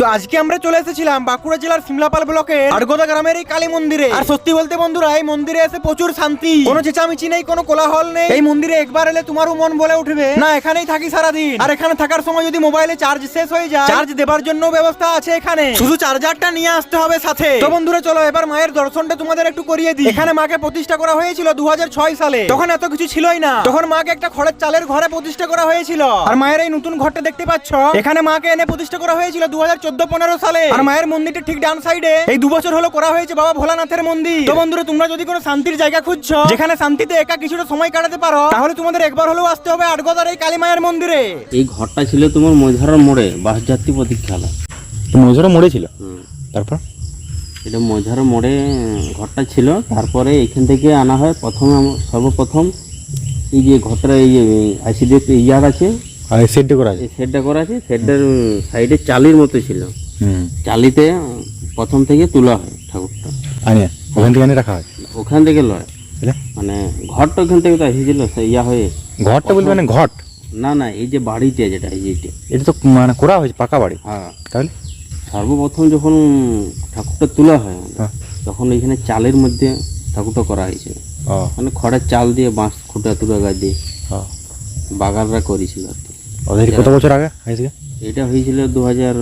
তো আজকে আমরা চলে এসেছিলাম বাঁকুড়া জেলার সিমলাপাল ব্লকের আড়গোদা গ্রামের এই কালী মন্দিরে। আর সত্যি বলতে বন্ধুরা, এই মন্দিরে এসে প্রচুর শান্তি। কোনো চেঁচামেচি নেই, কোনো কোলাহল নেই। এই মন্দিরে একবার এলে তোমারও মন বলে উঠবে। না, এখানেই থাকি সারাদিন। আর এখানে থাকার সময় যদি মোবাইলে চার্জ শেষ হয়ে যায়, চার্জ দেবার জন্য ব্যবস্থা আছে এখানে। শুধু চার্জারটা নিয়ে আসতে হবে সাথে। তো বন্ধুরা, চলো এবার মায়ের দর্শনটা তোমাদের একটু করিয়ে দিই। এখানে মাকে প্রতিষ্ঠা করা হয়েছিল দু হাজার ছয় সালে। তখন এত কিছু ছিলই না। তখন মাকে একটা খড়ের চালের ঘরে প্রতিষ্ঠা করা হয়েছিল। আর মায়ের এই নতুন ঘরটা দেখতে পাচ্ছ? এখানে মাকে এনে প্রতিষ্ঠা করা হয়েছিল দু হাজার চোদ্দ পনেরো সালে। আর মায়ের মন্দিরটা ঠিক ডান সাইডে। এই দু বছর হলো করা হয়েছে বাবা ভোলানাথের মন্দির। তো বন্ধুরা তোমরা যদি কোনো শান্তির জায়গা খুঁজছো যেখানে শান্তিতে একা কিছুটা সময় কাটাতে পারো তাহলে তোমাদের একবার হলেও আসতে হবে আটগদার এই কালী মায়ের মন্দিরে। এই ঘরটা ছিল তোমার মৈধারার মোড়ে বাসযাত্রী প্রতীক্ষালয়। মজুরা মোড়ে ছিল? তারপর? এটা মৈধারা মোড়ে ঘরটা ছিল। তারপরে এখান থেকে আনা হয় প্রথমে সর্বপ্রথম। এই যে ঘরটা এই যে আইসিডিএফ ইয়ার আছে। আর সেটটা করা আছে? শেডটা করা আছে শেডটার সাইডে চালির মতো ছিল। হুম। চালিতে প্রথম থেকে তোলা হয় ঠাকুরটা। ওখান থেকে রাখা হয়? ওখান থেকে লয়। মানে ঘরটা ওখান থেকে তো এসেছিল ইয়া হয়ে ঘরটা বলতে মানে ঘট? না না এই যে বাড়িতে যেটা এই যে এটা। তো মানে করা হয়েছে পাকা বাড়ি। হ্যাঁ। তাহলে? সর্বপ্রথম যখন ঠাকুরটা তোলা হয় হ্যাঁ। তখন এখানে চালের মধ্যে ঠাকুরটা করা হয়েছিল ও। মানে খড়ের চাল দিয়ে বাঁশ খুঁটা তুলে গাছ দিয়ে বাগানরা করেছিল আর কি। ওদের কত বছর আগে হয়েছে এটা হয়েছিল দু হাজার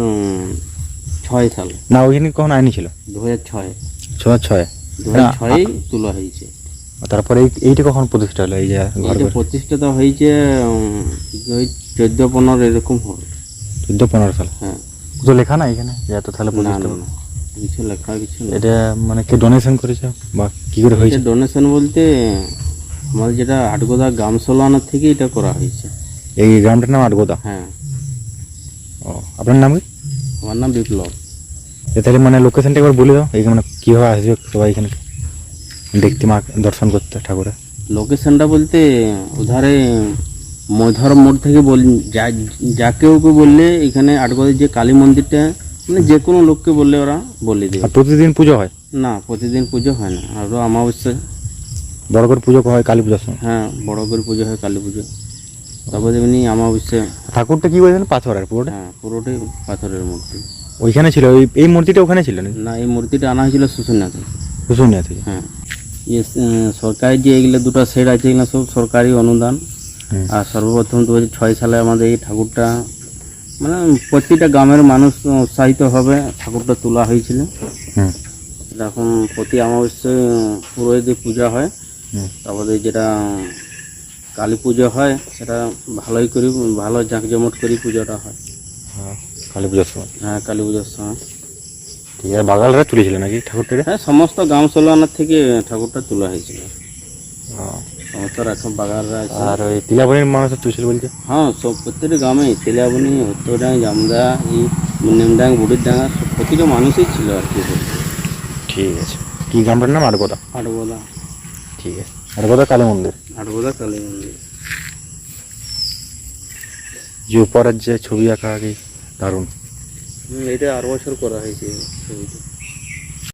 ছয় সালে। না ওইখানে কখন আইনি ছিল? দু হাজার ছয়। ছ ছয়? দু হাজার ছয়েই তোলা হয়েছে। তারপরে এই এইটা কখন প্রতিষ্ঠা হলো এই যে এটা প্রতিষ্ঠাতা হয়েছে ওই চোদ্দ পনেরো এরকম হবে। চোদ্দ পনেরো সাল? হ্যাঁ। তো লেখা না এখানে? যে এত তাহলে প্রতিষ্ঠা না কিছু লেখা কিছু এটা মানে কে ডোনেশন করেছে বা কি করে হয়েছে? ডোনেশন বলতে আমাদের যেটা আটগোদা গ্রাম সোলানার থেকে এটা করা হয়েছে। এই গ্রামটার নাম আটগোদা? হ্যাঁ। ও আপনার নাম কি? আমার নাম বিপ্লব। তাহলে মানে লোকেশনটা একবার বলে দাও এই মানে কীভাবে আসবে সবাই এখানে? দেখতে মা দর্শন করতে ঠাকুরের। লোকেশনটা বলতে উধারে মধর মোড় থেকে বল যা যা কেউ কে বললে এখানে আটগদের যে কালী মন্দিরটা মানে যে কোনো লোককে বললে ওরা বলে দেবে। প্রতিদিন পুজো হয়? না প্রতিদিন পুজো হয় না। আরও অমাবস্যা বড় করে পুজো হয় কালী পুজোর সময়? হ্যাঁ বড় করে পুজো হয় কালী পুজো। তারপর এমনি অমাবস্যা ঠাকুরটা কি বলছেন? পাথরের পুরোটা? হ্যাঁ পুরোটাই পাথরের মূর্তি। ওইখানে ছিল? ওই এই মূর্তিটা ওখানে ছিল না এই মূর্তিটা আনা হয়েছিল শুশুনিয়া থেকে শুশুনিয়া থেকে হ্যাঁ। ইয়ে আহ, সরকারি যে এগুলো দুটো সেট আছে এগুলো সব সরকারি অনুদান। আর সর্বপ্রথম দু হাজার ছয় সালে আমাদের এই ঠাকুরটা মানে প্রতিটা গ্রামের মানুষ উৎসাহিত হবে ঠাকুরটা তোলা হয়েছিল। এখন প্রতি অমাবস্যায় পুরোহিতে পূজা হয়। তারপরে যেটা কালী পুজো হয় সেটা ভালোই করি ভালো জাঁকজমট করি পুজোটা হয়। হ্যাঁ, কালী পুজোর সময়? হ্যাঁ কালী পুজোর সময়। ঠিক আছে বাগালরা তুলেছিল নাকি ঠাকুরটা হ্যাঁ সমস্ত গ্রাম সোলানার থেকে ঠাকুরটা তোলা হয়েছিল। সমস্ত বাগাররা আর ওই তিলাবনের মানুষ তুলছিল বলছে? হ্যাঁ সব প্রত্যেকটা গ্রামে হত্তডাং জামদা এই মুন্নিমডাং বুড়িরডাঙ্গা সব প্রতিটা মানুষই ছিল আর কি। ঠিক আছে। কি গ্রামটার নাম? আটগোদা আটবোদা ঠিক আছে। আটগোদা কালী মন্দির। আটগোদা কালী মন্দির। যে উপরের যে ছবি আঁকা আগে দারুণ। হুম, এটা আট বছর করা হয়েছে ছবিটা